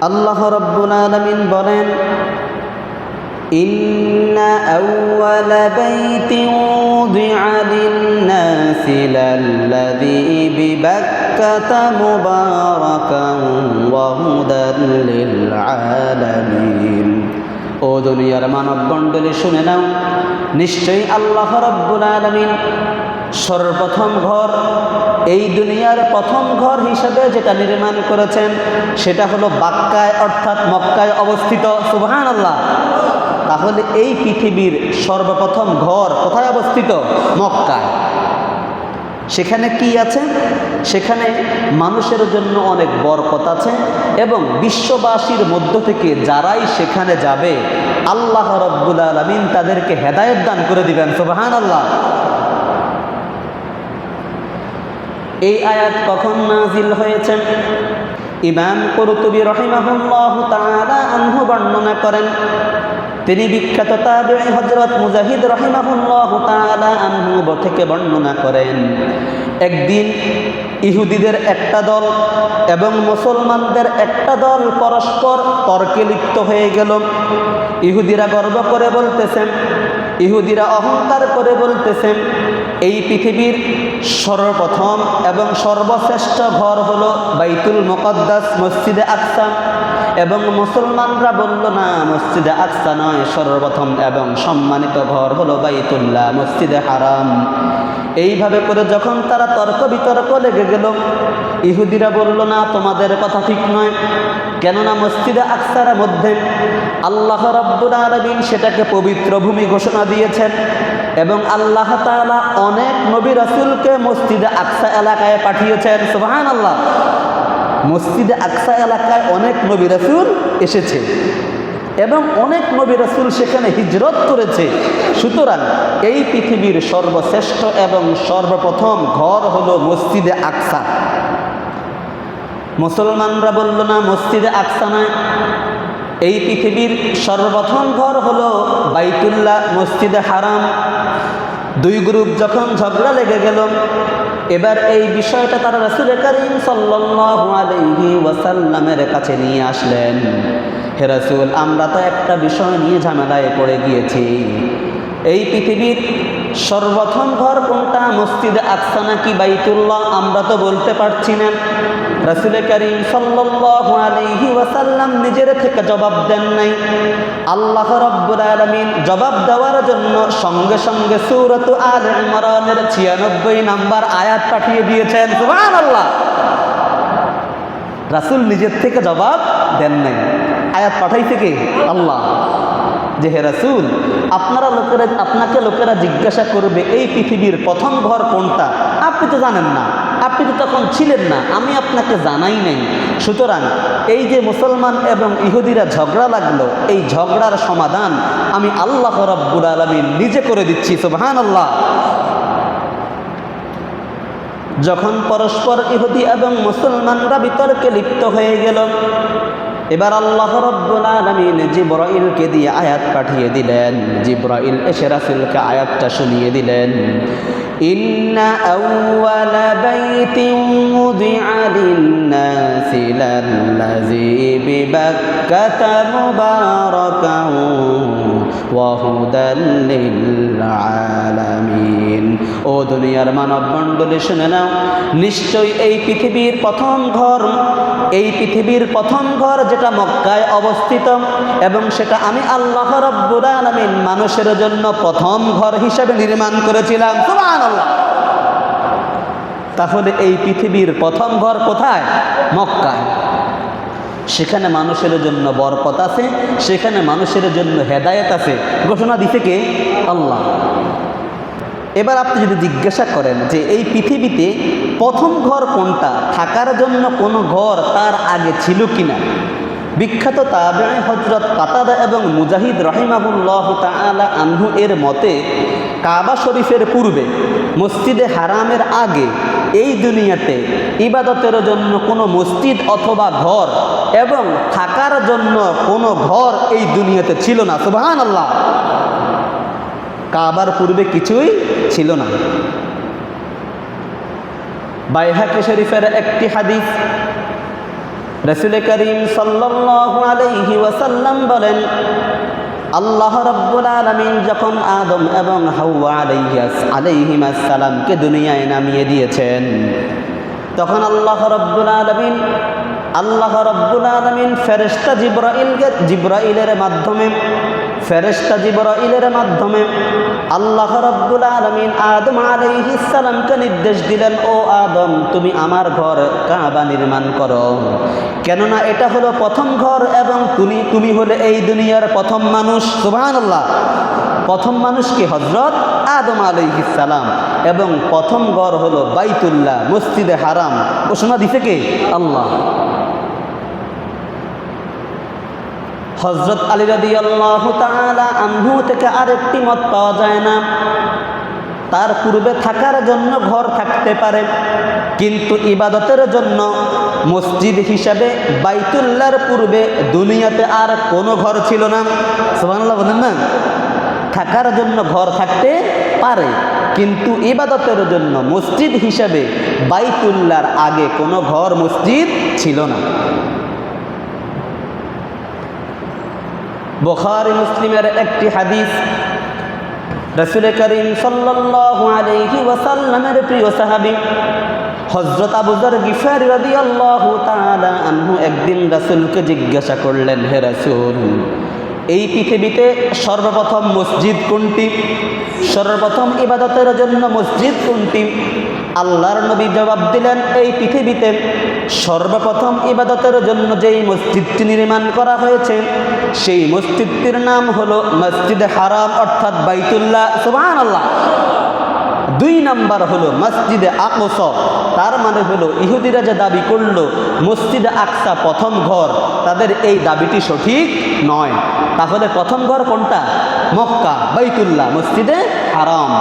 আল্লাহ রব্বুল আলমিন বলেন إن أول بيت وضع للناس للذي ببكة مباركا وهدى للعالمين ও দুনিয়ার মানব মণ্ডলী শুনে নাও নিশ্চয়ই আল্লাহ রব্বুল আলমিন সর্বপ্রথম ঘর, এই দুনিয়ার প্রথম ঘর হিসেবে যেটা নির্মাণ করেছেন, সেটা হলো বাক্কায় অর্থাৎ মক্কায় অবস্থিত সুবহান আল্লাহ তাহলে এই পৃথিবীর সর্বপ্রথম ঘর কোথায় অবস্থিত? মক্কায়। সেখানে কি আছে? সেখানে মানুষের জন্য অনেক বরকত আছে এবং বিশ্ববাসীর মধ্য থেকে যারাই সেখানে যাবে, আল্লাহ রব্বুল আলমিন তাদেরকে হেদায়ত দান করে দিবেন সুবাহান আল্লাহ এই আয়াত কখন নাজিল হয়েছে? ইমাম করতুবি রহিমাহুল্লাহ তাআলা আনহু বর্ণনা করেন, তিনি বিখ্যাত তাবিঈ হযরত মুজাহিদ রাহিমাহুল্লাহ তাআলা আনহু থেকে বর্ণনা করেন, একদিন ইহুদিদের একটা দল এবং মুসলমানদের একটা দল পরস্পর তর্কে লিপ্ত হয়ে গেল। ইহুদিরা গর্ব করে বলতেছেন, ইহুদিরা অহংকার করে বলতেছেন এই পৃথিবীর সর্বপ্রথম এবং সর্বশ্রেষ্ঠ ঘর হলো বাইতুল মুকদ্দাস মসজিদে আকসা। এবং মুসলমানরা বলল, না, মসজিদে আকসা নয়, সর্বপ্রথম এবং সম্মানিত ঘর হলো বাইতুল্লাহ, মসজিদে হারাম। এইভাবে করে যখন তারা তর্ক বিতর্ক লেগে গেল, ইহুদিরা বলল, না, তোমাদের কথা ঠিক নয়। কেননা মসজিদে আকসার মধ্যে আল্লাহ রব্বুল আলমিন সেটাকে পবিত্র ভূমি ঘোষণা দিয়েছেন। এবং আল্লাহ তাআলা অনেক নবী রাসূলকে মসজিদে আকসা এলাকায় পাঠিয়েছেন সুবহান আল্লাহ মসজিদে আকসা এলাকায় অনেক নবী রাসূল এসেছে এবং অনেক নবী রাসূল সেখানে হিজরত করেছে। সুতরাং এই পৃথিবীর সর্বশ্রেষ্ঠ এবং সর্বপ্রথম ঘর হলো মসজিদে আকসা। মুসলমানরা বলল, না, মসজিদে আকসা নয়। এই পৃথিবীর সর্বপ্রথম ঘর হলো বাইতুল্লাহ মসজিদে হারাম। দুই গ্রুপ যখন ঝগড়া লেগে গেল, এবার এই বিষয়টা তারা রাসুল করিম সাল্লাল্লাহু ওয়াসাল্লামের কাছে নিয়ে আসলেন। হে রাসূল, আমরা তো একটা বিষয় নিয়ে ঝামেলায় পড়ে গিয়েছি। এই পৃথিবীর সর্বপ্রথম ঘর কোনটা? মসজিদে আকসা কি বাইতুল্লাহ? আমরা তো বলতে পারছি না। রাসুল করিম সাল্লাল্লাহু আলাইহি ওয়াসাল্লাম নিজের থেকে জবাব দেন নাই। আল্লাহ রাব্বুল আলামিন জবাব দেওয়ার জন্য সঙ্গে সঙ্গে সূরাত আল ইমরানের 96 নাম্বার আয়াত পাঠিয়ে দিয়েছেন। সুবহানাল্লাহ। রাসূল নিজের থেকে জবাব দেন নাই। আয়াত পাঠাইছে কে? আল্লাহ। যে হে রাসূল, আপনারা লোকেরা, আপনাকে লোকেরা জিজ্ঞাসা করবে, এই পৃথিবীর প্রথম ঘর কোনটা? আপনি তো জানেন না। আপনি তো তখন ছিলেন না, আমি আপনাকে জানাই নাই। সুতরাং এই যে মুসলমান এবং ইহুদিরা ঝগড়া লাগল, এই ঝগড়ার সমাধান আমি আল্লাহ রব্বুল আলমী নিজে করে দিচ্ছি সুবহান আল্লাহ যখন পরস্পর ইহুদি এবং মুসলমানরা বিতর্কে লিপ্ত হয়ে গেল এবার আল্লাহ রব্বুল আলমিন জিব্রাইলকে দিয়ে আয়াত পাঠিয়ে দিলেন জিব্রাইল এসে রাসুলকে আয়াতটা শুনিয়ে দিলেন إن أول بيت وضع للناس للذي ببكة مباركا وهدى للعالمين ও দুনিয়ার মানব মণ্ডলী শুনে নাও, নিশ্চয়ই এই পৃথিবীর প্রথম ঘর, এই পৃথিবীর প্রথম ঘর যেটা মক্কায় অবস্থিত এবং সেটা আমি আল্লাহ রব্বুল আলামিন মানুষের জন্য প্রথম ঘর হিসেবে নির্মাণ করেছিলাম। তাহলে এই পৃথিবীর প্রথম ঘর কোথায়? মক্কায়। সেখানে মানুষের জন্য বরকত আছে, সেখানে মানুষের জন্য হেদায়েত আছে। ঘোষণা দিছে কে? আল্লাহ। এবার আপনি যদি জিজ্ঞাসা করেন যে এই পৃথিবীতে প্রথম ঘর কোনটা? থাকার জন্য কোনো ঘর তার আগে ছিল কিনা? বিখ্যাত তাবে হজরত কাতাদা এবং মুজাহিদ রহিমাবুল্লাহ তালা আনহু এর মতে, কাবা শরীফের পূর্বে, মসজিদে হারামের আগে এই দুনিয়াতে ইবাদতের জন্য কোনো মসজিদ অথবা ঘর এবং থাকার জন্য কোনো ঘর এই দুনিয়াতে ছিল না। সুবাহান আল্লাহ কাবার পূর্বে কিছুই ছিল না। বাইহাকে শরীফের একটি হাদিস রসুল করিম সাল্লাল্লাহু আলাইহি ওয়াসাল্লাম বলেন, আল্লাহ রব্বুল আলমিন যখন আদম এবং হাওয়া আলাইয়াস আলাইহিমাস সালামকে দুনিয়ায় নামিয়ে দিয়েছেন, তখন আল্লাহ রব্বুল আলমিন, আল্লাহ রব্বুল আলমিন ফেরেস্তা জিব্রাইলকে জিব্রাইলের মাধ্যমে ফেরেস্তা জিব্রাইলের মাধ্যমে আল্লাহ রব্বুল আলমিন আদম সালামকে নির্দেশ দিলেন, ও আদম, তুমি আমার ঘর কাবা নির্মাণ করো। কেননা এটা হলো প্রথম ঘর এবং তুমি তুমি হলে এই দুনিয়ার প্রথম মানুষ। সুবহানাল্লাহ। প্রথম মানুষ কি? হজরত আদম সালাম। এবং প্রথম ঘর হলো বাইতুল্লাহ, মসজিদে হারাম। ঘোষণা দিছে কে? আল্লাহ। হজরত আলী রাদি আল্লাহ তালা আনহু থেকে আরেকটি মত পাওয়া যায় না। তার পূর্বে থাকার জন্য ঘর থাকতে পারে, কিন্তু ইবাদতের জন্য মসজিদ হিসাবে বাইতুল্লার পূর্বে দুনিয়াতে আর কোনো ঘর ছিল না। সুবহানাল্লাহ বলেন না। থাকার জন্য ঘর থাকতে পারে, কিন্তু ইবাদতের জন্য মসজিদ হিসাবে বাইতুল্লার আগে কোনো ঘর, মসজিদ ছিল না। বুখারী মুসলিমের একটি হাদিস। রসুল করিম সাল্লাহ আলহি ওয়াসাল্লামের প্রিয় সাহাবি হজরত আবুজর গিফার গিফারি আল্লাহ তালা আনহু একদিন রসুলকে জিজ্ঞাসা করলেন, হে রাসূল এই পৃথিবীতে সর্বপ্রথম মসজিদ কোনটি? সর্বপ্রথম ইবাদতের জন্য মসজিদ কোনটি? আল্লাহর নবী জবাব দিলেন, এই পৃথিবীতে সর্বপ্রথম ইবাদতের জন্য যেই মসজিদটি নির্মাণ করা হয়েছে, সেই মসজিদটির নাম হলো মসজিদ হারাম, অর্থাৎ বাইতুল্লাহ সুবাহ আল্লাহ দুই নাম্বার হলো মসজিদে আকস, তার মানে হলো ইহুদিরা যে দাবি করল, মসজিদে আকসা প্রথম ঘর, তাদের এই দাবিটি সঠিক নয়। তাহলে প্রথম ঘর কোনটা? মক্কা, বাইতুল্লাহ, মসজিদে হারাম।